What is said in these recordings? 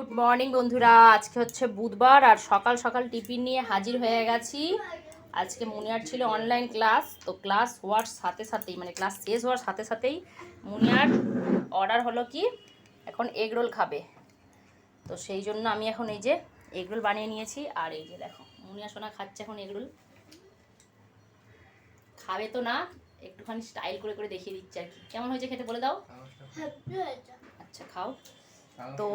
Good morning বন্ধুরা। আজকে হচ্ছে বুধবার আর সকাল সকাল টিফিন নিয়ে হাজির হয়ে গেছি। আজকে মুনিয়ার ছিল অনলাইন ক্লাস তো ক্লাস হওয়ার সাথে সাথেই মানে ক্লাস শেষ হওয়ার সাথে সাথেই মুনিয়ার অর্ডার হলো কি এখন এগ রোল খাবে। তো সেই জন্য আমি এখন এই যে এগ রোল বানিয়ে নিয়েছি আর এই যে দেখো মুনিয়া সোনা খাচ্ছে এখন এগ রোল খাবে তো না একটুখানি স্টাইল করে করে দেখিয়ে দিচ্ছে আর কি। কেমন হয়েছে খেতে বলে দাও। আচ্ছা খাও। তো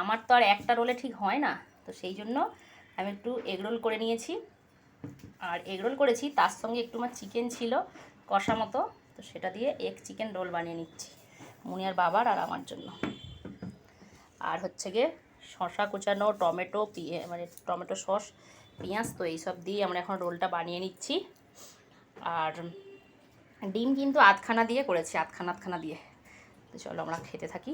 আমার তো আর একটা রোলে ঠিক হয় না, তো সেই জন্য আমি একটু এগ রোল করে নিয়েছি। আর এগ রোল করেছি, তার সঙ্গে একটু আমার চিকেন ছিল, কষা মতো, তো সেটা দিয়ে এগ চিকেন রোল বানিয়ে নিচ্ছি, মুনিয়ার বাবার আর আমার জন্য। আর হচ্ছে গিয়ে শশা কুচানো, টমেটো পিয়ে মানে টমেটো সস, পেঁয়াজ, তো এইসব দিয়ে আমরা এখন রোলটা বানিয়ে নিচ্ছি। আর ডিম কিন্তু আধখানা দিয়ে করেছি, আধখানা আধখানা দিয়ে। তো চলো আমরা খেতে থাকি।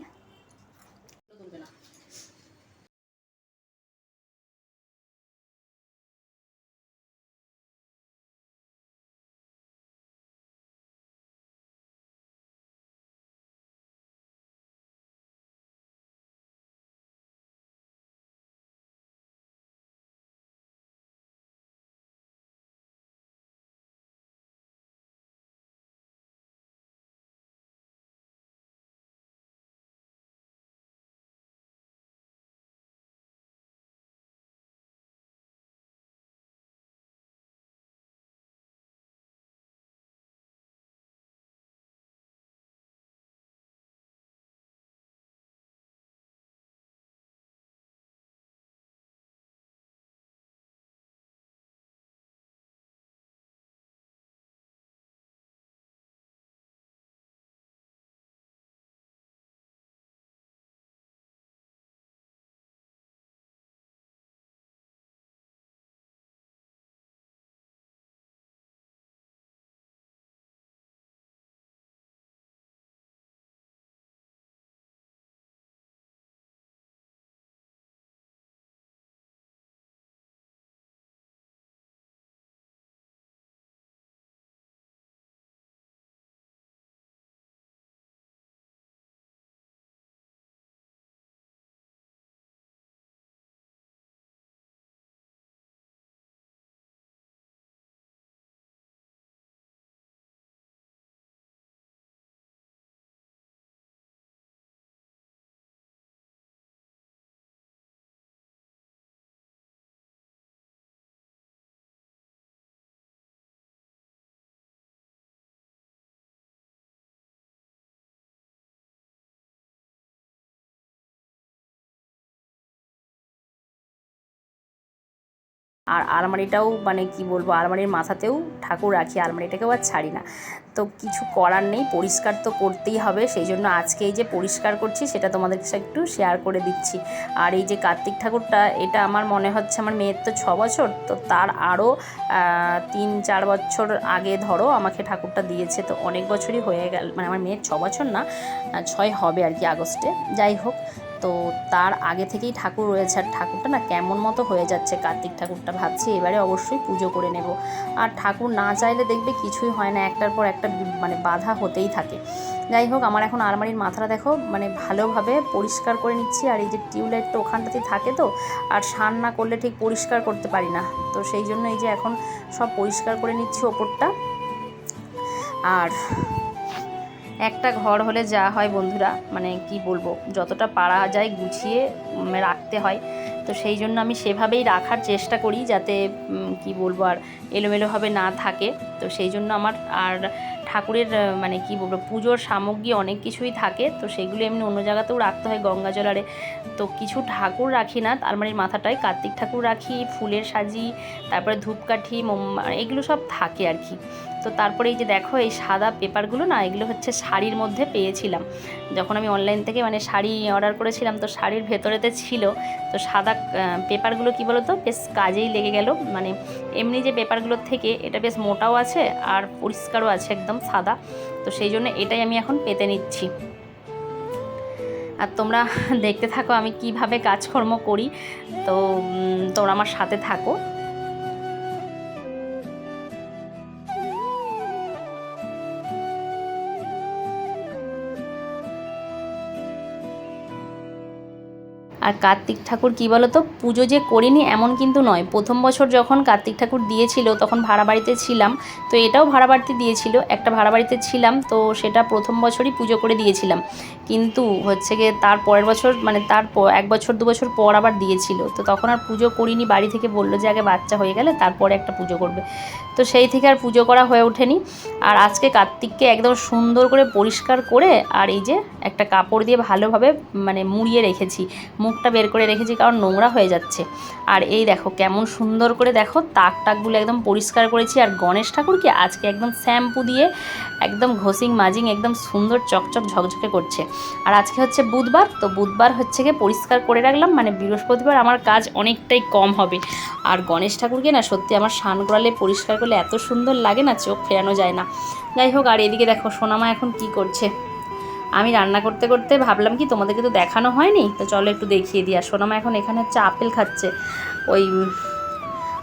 আর আলমারিটাও মানে কি বলব, আলমারির মাথাতেও ঠাকুর রাখি, আলমারিটাকেও আর ছাড়ি না। তো কিছু করার নেই, পরিষ্কার তো করতেই হবে, সেই জন্য আজকে এই যে পরিষ্কার করছি, সেটা তোমাদের কাছে একটু শেয়ার করে দিচ্ছি। আর এই যে কার্তিক ঠাকুরটা, এটা আমার মনে হচ্ছে আমার মেয়ের তো ছ বছর, তো তার আরও তিন চার বছর আগে ধরো আমাকে ঠাকুরটা দিয়েছে, তো অনেক বছরই হয়ে গেল মানে আমার মেয়ের ছ বছর না ছয় হবে আর কি আগস্টে, যাই হোক। তো তার আগে থেকেই ঠাকুর রয়েছে। আর ঠাকুরটা না কেমন মতো হয়ে যাচ্ছে? কার্তিক ঠাকুরটা ভাবছি, এবারে অবশ্যই পুজো করে নেব। আর ঠাকুর না চাইলে দেখবে কিছুই হয় না, একটার পর একটা মানে বাধা হতেই থাকে। যাই হোক, আমার এখন আলমারির মাথাটা দেখো মানে ভালোভাবে পরিষ্কার করে নিচ্ছি। আর এই যে টিউবলাইটটা ওখানটাতেই থাকে তো, আর সান না করলে ঠিক পরিষ্কার করতে পারি না। তো সেই জন্য এই যে এখন সব পরিষ্কার করে নিচ্ছি ওপরটা। আর একটা ঘর হলে যা হয় বন্ধুরা মানে কি বলব, যতটা পারা যায় গুছিয়ে রাখতে হয়। তো সেই জন্য আমি সেভাবেই রাখার চেষ্টা করি যাতে কি বলব, আর এলোমেলোভাবে না থাকে। তো সেই জন্য আমার, আর ঠাকুরের মানে কি বলব, পুজোর সামগ্রী অনেক কিছুই থাকে। তো সেগুলো এমনি অন্য জায়গাতেও রাখতে হয়, গঙ্গা জলারে তো কিছু ঠাকুর রাখি না আলমারির মাথাটায় কার্তিক ঠাকুর রাখি, ফুলের সাজি, তারপরে ধূপকাঠি, মোম এগুলো সব থাকে আর কি। তো তারপরে এই যে দেখো, এই সাদা পেপারগুলো না, এগুলো হচ্ছে শাড়ির মধ্যে পেয়েছিলাম। যখন আমি অনলাইন থেকে মানে শাড়ি অর্ডার করেছিলাম, তো শাড়ির ভেতরেতে ছিল। তো সাদা পেপারগুলো কি বলো তো বেশ কাজেই লেগে গেল। মানে এমনি যে পেপারগুলোর থেকে, এটা বেশ মোটাও আছে আর পরিষ্কারও আছে একদম সাদা। তো সেই জন্য এটাই আমি এখন পেতে নিচ্ছি। আর তোমরা দেখতে থাকো আমি কীভাবে কাজকর্ম করি। তো তোমরা আমার সাথে থাকো। আর কার্তিক ঠাকুর কী বলো তো পুজো যে করিনি এমন কিন্তু নয়। প্রথম বছর যখন কার্তিক ঠাকুর দিয়েছিল, তখন ভাড়া বাড়িতে ছিলাম। তো এটাও ভাড়া বাড়িতে দিয়েছিল। একটা ভাড়া বাড়িতে ছিলাম, তো সেটা প্রথম বছরই পুজো করে দিয়েছিলাম। কিন্তু হচ্ছে গিয়ে তার পরের বছর মানে তার এক বছর, দু বছর পর আবার দিয়েছিল। তো তখন আর পুজো করিনি, বাড়ি থেকে বলল যে আগে বাচ্চা হয়ে গেলে তারপরে একটা পুজো করবে। তো সেই থেকে আর পুজো করা হয়ে ওঠেনি। আর আজকে কার্তিককে একদম সুন্দর করে পরিষ্কার করে আর এই যে একটা কাপড় দিয়ে ভালোভাবে মানে মুড়িয়ে রেখেছি। মুখটা বের করে রেখেছি কারণ নোংরা হয়ে যাচ্ছে। আর এই দেখো কেমন সুন্দর করে দেখো তাক টাকগুলো একদম পরিষ্কার করেছি। আর গণেশ ঠাকুরকে আজকে একদম শ্যাম্পু দিয়ে একদম ঘষিং মাজিং একদম সুন্দর চকচক ঝকঝকে করছে। আর আজকে হচ্ছে বুধবার, তো বুধবার হচ্ছে গিয়ে পরিষ্কার করে রাখলাম। মানে বৃহস্পতিবার আমার কাজ অনেকটাই কম হবে। আর গণেশ ঠাকুরকে না সত্যি আমার স্নান করালে পরিষ্কার করলে এত সুন্দর লাগে না, চোখ ফেরানো যায় না। যাই হোক, আর এদিকে দেখো সোনামা এখন কি করছে। আমি রান্না করতে করতে ভাবলাম কি তোমাদেরকে তো দেখানো হয়নি? তো চলো একটু দেখিয়ে দিই। আর সোনামা এখন এখানে হচ্ছে আপেল খাচ্ছে। ওই,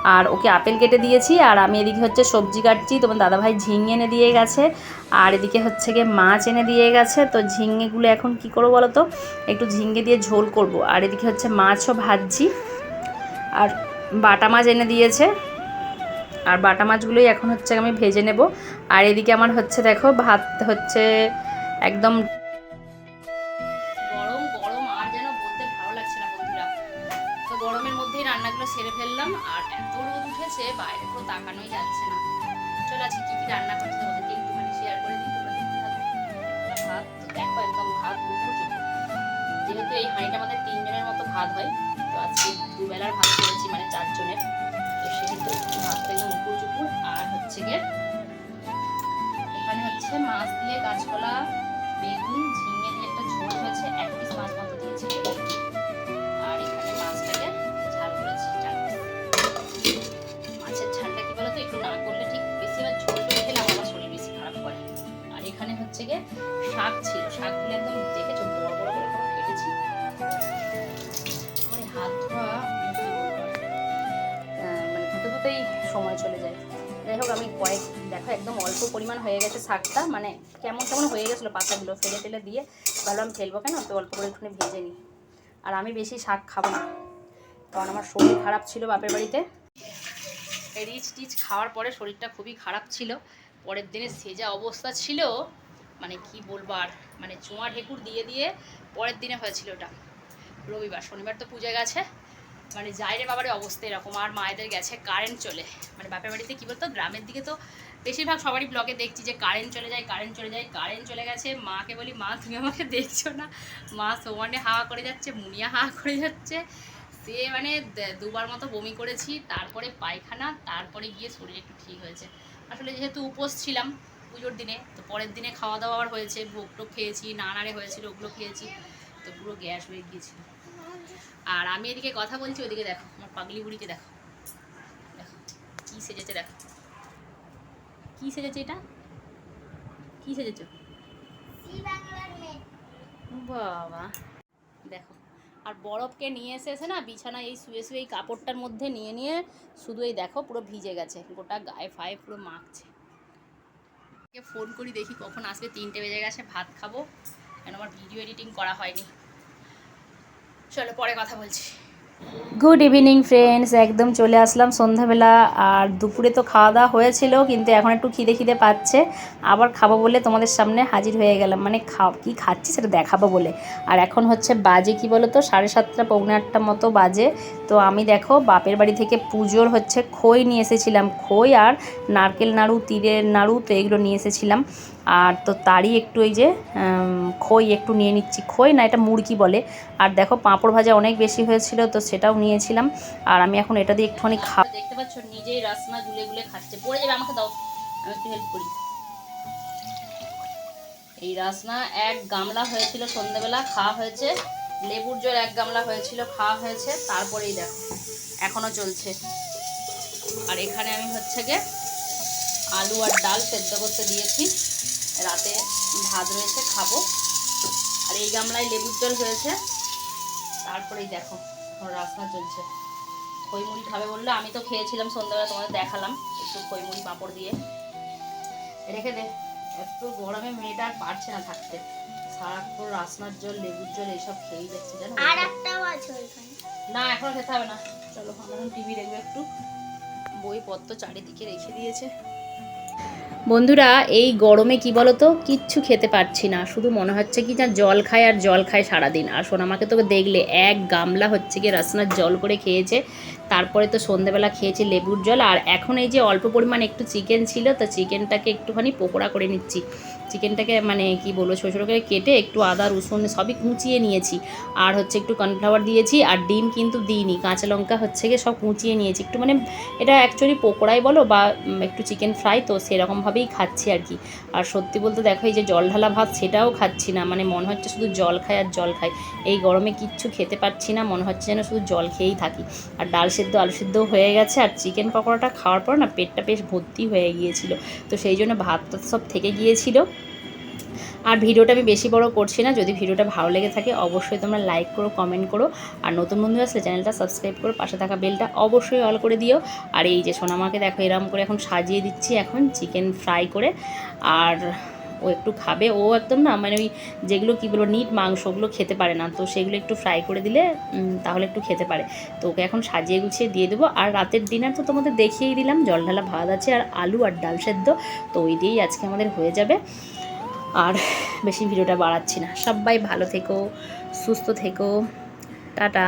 আর ওকে আপেল কেটে দিয়েছি। আর আমি এদিকে হচ্ছে সবজি কাটছি। তোমার দাদাভাই ঝিঙে এনে দিয়ে গেছে। আর এদিকে হচ্ছে গিয়ে মাছ এনে দিয়ে গেছে। তো ঝিঙেগুলো এখন কি করব বলো তো? একটু ঝিঙে দিয়ে ঝোল করব। আর এদিকে হচ্ছে মাছও ভাজছি। আর বাটা মাছ এনে দিয়েছে। আর বাটা মাছগুলোই এখন হচ্ছে আমি ভেজে নেব। আর এদিকে আমার হচ্ছে দেখো ভাত হচ্ছে একদম পুরো তাকানোই যাচ্ছে না। চলো আজকে কি কি রান্না করছি তোমাদেরকে একটুখানি শেয়ার করে দিই, তোমরা দেখতে থাকো। ভাত, দেখো একদম ভাত যেহেতু এই হাঁড়িটা আমাদের তিনজনের মতো ভাত হয়, তো আজকে দুবেলার ভাত করেছি মানে চারজনের। তো সেহেতু ভাতটা একদম চুপুর আর হচ্ছে গিয়ে, এখানে হচ্ছে মাছ দিয়ে কাঁচকলা বেগুন, ঝিঙে সময় চলে যায়। যাই হোক, আমি কয়েক, দেখো, একদম অল্প পরিমাণ হয়ে গেছে শাকটা। মানে কেমন কেমন হয়ে গেছিল পাতাগুলো, ফেলে ফেলে দিয়ে ভাবলাম ফেলব কেন? তো অল্প করে একটুখানি ভেজে নিই। আর আমি বেশি শাক খাব না। কারণ আমার শরীর খারাপ ছিল বাপের বাড়িতে। রিচ টিচ খাওয়ার পরে শরীরটা খুবই খারাপ ছিল। পরের দিনে সেজা অবস্থা ছিল। মানে কি বলব আর মানে চোঁয়া ঢেকুর দিয়ে দিয়ে পরের দিনে হয়েছিল ওটা। রবিবার, শনিবার তো পূজা গেছে। মানে যাইরে বাবারে অবস্থা এরকম, আর মায়েদের গেছে কারেন্ট চলে। মানে বাপের বাড়িতে কী বলতো, গ্রামের দিকে তো বেশিরভাগ সবারই ব্লগে দেখছি যে কারেন্ট চলে যায় কারেন্ট চলে যায় কারেন্ট চলে গেছে। মাকে বলি, মা, তুমি আমাকে দেখছ না? মা সমানে হাওয়া করে যাচ্ছে, মুনিয়া হাওয়া করে যাচ্ছে। সে মানে দুবার মতো বমি করেছি, তারপরে পায়খানা, তারপরে গিয়ে শরীর একটু ঠিক হয়েছে। আসলে যেহেতু উপোস ছিলাম পুজোর দিনে, তো পরের দিনে খাওয়া দাওয়া আবার হয়েছে ভোগ টোগ খেয়েছি, নানারে হয়েছিল, ওগুলো খেয়েছি, তো পুরো গ্যাস হয়ে গিয়েছিল। আর আমি এদিকে কথা বলছি, ওদিকে দেখো, আমার পাগলি বুড়িকে দেখো। দেখো, কী সেজেছে দেখো। কী সেজেছে এটা? কী সেজেছ? বাবা। দেখো, আর বরফকে নিয়ে এসে এসে না বিছানায় এই শুয়ে শুয়ে এই কাপড়টার মধ্যে নিয়ে নিয়ে শুধু এই দেখো, পুরো ভিজে গেছে। গোটা গায়ে ফায়ে পুরো মাখছে। ফোন করি দেখি কখন আসবে, তিনটে বেজে গেছে, ভাত খাব। কেন আমার ভিডিও এডিটিং করা হয়নি। চলো, পরে কথা বলছি। গুড ইভিনিং ফ্রেন্ডস একদম চলে আসলাম সন্ধ্যাবেলা। আর দুপুরে তো খাওয়া দাওয়া হয়েছিল, কিন্তু এখন একটু খিদে খিদে পাচ্ছে। আবার খাব বলে তোমাদের সামনে হাজির হয়ে গেলাম। মানে খা কী খাচ্ছি সেটা দেখাবো বলে। আর এখন হচ্ছে বাজে, কি বলো তো সাড়ে সাতটা, পৌনে আটটা মতো বাজে। তো আমি দেখো, বাপের বাড়ি থেকে পুজোর হচ্ছে খই নিয়ে এসেছিলাম। খই আর নারকেল নাড়ু তীরের নাড়ু, তো এগুলো নিয়ে এসেছিলাম। আর তো তারই একটু এই যে খই একটু নিয়ে নিচ্ছি। খই না, এটা মুরগি বলে। আর দেখো, পাঁপড় ভাজা অনেক বেশি হয়েছিল, তো সেটাও নিয়েছিলাম। আর আমি এখন এটা দিয়ে একটুখানি খাব দেখতে পাচ্ছ, নিজেই রাসনা গুলে গুলে খাচ্ছে। পড়ে যাবে, আমাকে দাও। আমি একটু হেল্প করি। এই রাসনা এক গামলা হয়েছিল সন্ধ্যাবেলা, খাওয়া হয়েছে। লেবুর জল এক গামলা হয়েছিল, খাওয়া হয়েছে, তারপরেই দেখো। এখনও চলছে। আর এখানে আমি হচ্ছে গিয়ে আলু আর ডাল সেদ্ধ করতে দিয়েছি। রাতে ভাত রয়েছে, খাব। আর এই গামলায় লেবুর জল হয়েছে। তারপরেই দেখো, এখন রাসনা চলছে। খইমুড়ি খাবে বলল, আমি তো খেয়েছিলাম, সন্ধ্যাবেলা তোমাদের দেখালাম, একটু খইমুড়ি পাঁপড় দিয়ে। রেখে দে, এত গরমে মেয়েটা আর পারছে না থাকতে। সারাক্ষণ রাসনার জল লেবুর জল এইসব খেয়েই যাচ্ছে জানো? আর একটা বছর না এখনও খেতে হবে না। চলো আমরা এখন টিভি দেখব একটু। বইপত্র চারিদিকে রেখে দিয়েছে। বন্ধুরা এই গরমে কি বলতো? কিচ্ছু খেতে পারছি না। শুধু মনে হচ্ছে কি না জল খায় আর জল খায় সারাদিন। আর সোনামাকে তোকে দেখলে এক গামলা হচ্ছে কি রসনার জল করে খেয়েছে। তারপরে তো সন্ধেবেলা খেয়েছি লেবুর জল, আর এখন এই যে অল্প পরিমাণ একটু চিকেন ছিল, তো চিকেনটাকে একটুখানি পকোড়া করে নিচ্ছি। চিকেনটাকে মানে কি বলব ছোটো ছোটো করে কেটে একটু আদা, রসুন সবই কুচিয়ে নিয়েছি। আর হচ্ছে একটু কর্নফ্লাওয়ার দিয়েছি, আর ডিম কিন্তু দিইনি। কাঁচা লঙ্কা হচ্ছে গিয়ে সব কুচিয়ে নিয়েছি। একটু মানে এটা অ্যাকচুয়ালি পকোড়াই বলো বা একটু চিকেন ফ্রাই, তো সেরকমভাবেই খাচ্ছি আর কি। আর সত্যি বলতে দেখো, এই যে জল ঢালা ভাত সেটাও খাচ্ছি না। মানে মনে হচ্ছে শুধু জল খাই আর জল খাই। এই গরমে কিচ্ছু খেতে পারছি না, মনে হচ্ছে যেন শুধু জল খেয়েই থাকি। আর ডাল সেদ্ধ, আলু সেদ্ধ হয়ে গেছে আর চিকেন পকোড়াটা খাওয়ার পর না পেটটা বেশ ভর্তি হয়ে গিয়েছিল। তো সেই জন্য ভাতটা সব থেকে গিয়েছিল। আর ভিডিওটা আমি বেশি বড় করছি না, যদি ভিডিওটা ভালো লেগে থাকে অবশ্যই তোমরা লাইক করো কমেন্ট করো। আর নতুন বন্ধু আসলে চ্যানেলটা সাবস্ক্রাইব করো, পাশে থাকা বেলটা অবশ্যই অল করে দিও। আর এই যে সোনামাকে দেখো এরম করে এখন সাজিয়ে দিচ্ছি এখন চিকেন ফ্রাই করে। আর ও একটু খাবে। ও একদম না মানে ওই যেগুলো কী বলব, নিট মাংস ওগুলো খেতে পারে না। তো সেগুলো একটু ফ্রাই করে দিলে তাহলে একটু খেতে পারে। তো ওকে এখন সাজিয়ে গুছিয়ে দিয়ে দেবো। আর রাতের ডিনার তো তোমাদের দেখিয়েই দিলাম। জল ঢালা ভাত আছে আর আলু আর ডাল সেদ্ধ। তো ওই দিয়েই আজকে আমাদের হয়ে যাবে। আর বেশি ভিডিওটা বাড়াচ্ছি না। সবাই ভালো থেকো, সুস্থ থেকো। টাটা।